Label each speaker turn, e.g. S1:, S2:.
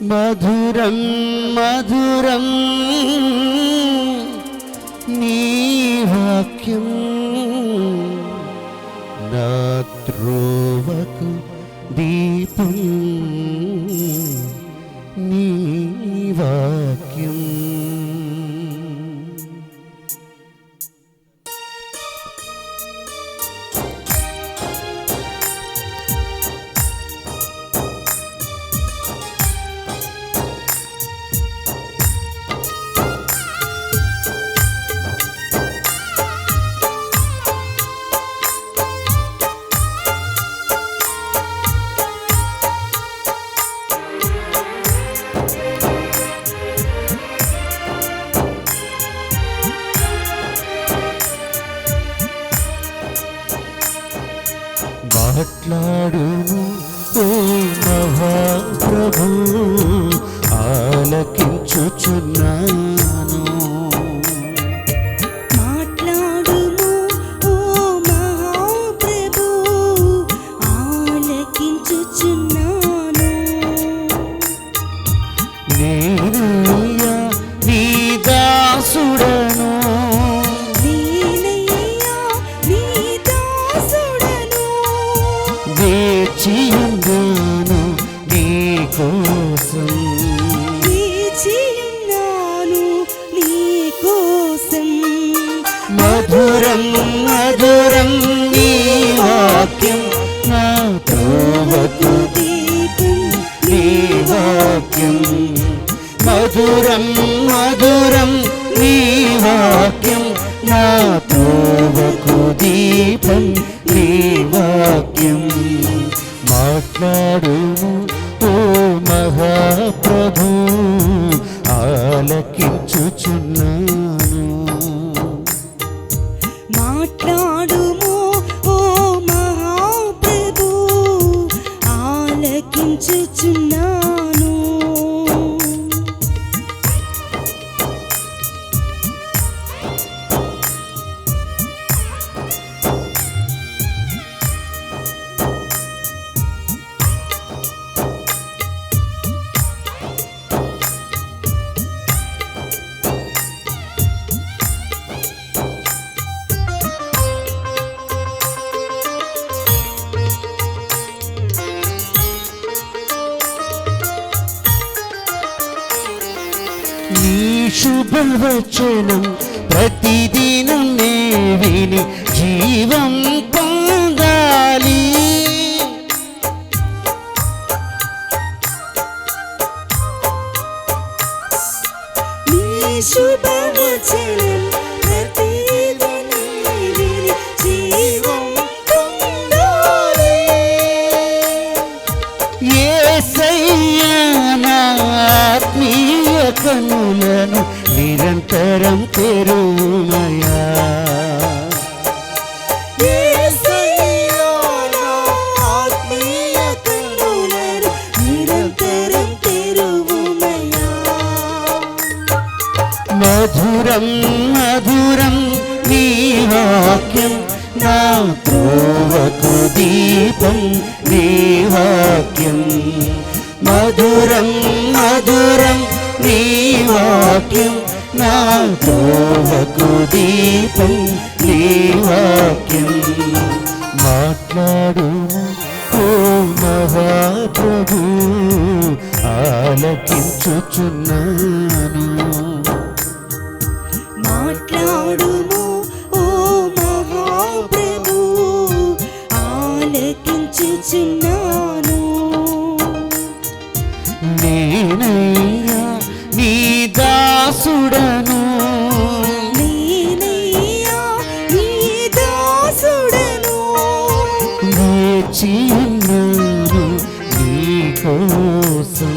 S1: మధురం మధురం నీ వాక్యం నా త్రోవకు మాట్లాడును ఓ మహాప్రభు ఆలకించుచున్నాను.
S2: మాట్లాడుము ఓ మహాప్రభు ఆలకించుచున్నాను.
S1: మధురం మధురం నీ వాక్యం. నా త్రోవకు నీ వాక్యం. మధురం మధురం నీ వాక్యం. నా త్రోవకు దీపం నీ వాక్యం. మాట్లాడు ఓ మహాప్రభు ఆలకించుచున్నా శుభవచనం ప్రతిదినం నే విని జీవం పొందాలి.
S2: శుభవచనం
S1: കരുണകനുലനു നിരന്തരം പെരുമയാ മധുരം മധുരം
S2: നീ വാക്യം നാത്രോവകു ദീപം നീ വാക്യം.
S1: മധുരം മധുരം నా త్రోవకు దీపం నీ వాక్యం త్రోవకు దీపం నీ వాక్యం. మాట్లాడు ఓ మహాప్రభు ఆలకించుచున్నాను.
S2: మాట్లాడుము ఓ మహాప్రభు ఆలకించుచున్నాను.
S1: దాసుడను. నేర్చియున్నాను నీ కోసం.